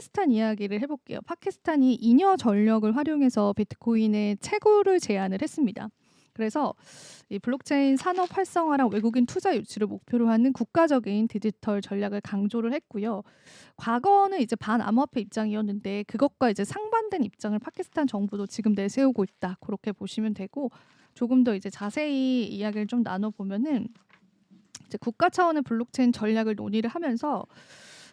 파키스탄 이야기를 해볼게요. 파키스탄이 잉여 전력을 활용해서 비트코인의 채굴을 제안을 했습니다. 그래서 이 블록체인 산업 활성화랑 외국인 투자 유치를 목표로 하는 국가적인 디지털 전략을 강조를 했고요. 과거는 이제 반암호화폐 입장이었는데 그것과 이제 상반된 입장을 파키스탄 정부도 지금 내세우고 있다. 그렇게 보시면 되고 조금 더 이제 자세히 이야기를 좀 나눠 보면은 이제 국가 차원의 블록체인 전략을 논의를 하면서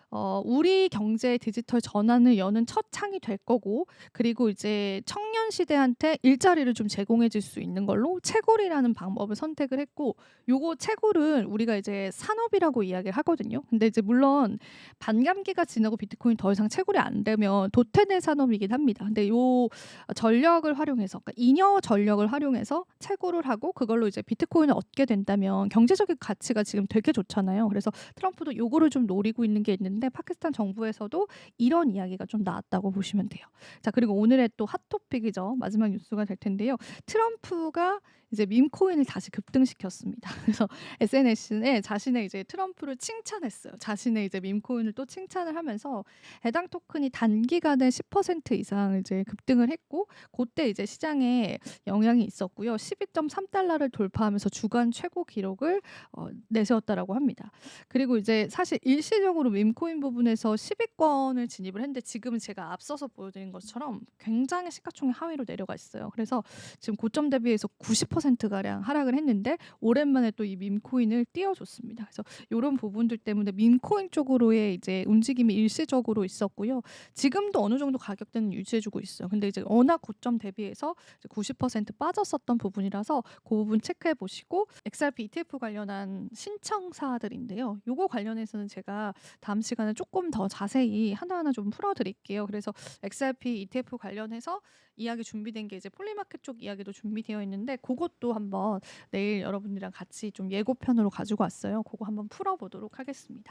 어 우리 경제의 디지털 전환을 여는 첫 창이 될 거고 그리고 이제 청년 시대한테 일자리를 좀 제공해 줄 수 있는 걸로 채굴이라는 방법을 선택을 했고 요거 채굴은 우리가 이제 산업이라고 이야기를 하거든요. 근데 이제 물론 반감기가 지나고 비트코인 더 이상 채굴이 안 되면 도태된 산업이긴 합니다. 근데 요 전력을 활용해서 그러니까 잉여 전력을 활용해서 채굴을 하고 그걸로 이제 비트코인을 얻게 된다면 경제적인 가치가 지금 되게 좋잖아요. 그래서 트럼프도 요거를 좀 노리고 있는 게 있는데 파키스탄 정부에서도 이런 이야기가 좀 나왔다고 보시면 돼요. 자, 그리고 오늘의 또 핫 토픽이죠. 마지막 뉴스가 될 텐데요. 트럼프가 이제 밈코인을 다시 급등시켰습니다. 그래서 SNS에 자신의 이제 트럼프를 칭찬했어요. 자신의 이제 밈코인을 또 칭찬을 하면서 해당 토큰이 단기간에 10% 이상 이제 급등을 했고 그때 이제 시장에 영향이 있었고요. 12.3달러를 돌파하면서 주간 최고 기록을 어, 내세웠다라고 합니다. 그리고 이제 사실 일시적으로 밈코인 부분에서 10위권을 진입을 했는데 지금은 제가 앞서서 보여드린 것처럼 굉장히 시가총액 하위로 내려가 있어요. 그래서 지금 고점 대비해서 90% 가량 하락을 했는데 오랜만에 또이 밈코인을 띄워줬습니다. 그래서 이런 부분들 때문에 밈코인 쪽으로의 이제 움직임이 일시적으로 있었고요. 지금도 어느 정도 가격대는 유지해주고 있어요. 근데 이제 워낙 고점 대비해서 이제 90% 빠졌었던 부분이라서 그 부분 체크해 보시고 XRP ETF 관련한 신청사들인데요. 요거 관련해서는 제가 다음 시간에 조금 더 자세히 하나하나 좀 풀어드릴게요. 그래서 XRP ETF 관련해서 이야기 준비된 게 이제 폴리마켓 쪽 이야기도 준비되어 있는데 그것도 한번 내일 여러분들이랑 같이 좀 예고편으로 가지고 왔어요. 그거 한번 풀어보도록 하겠습니다.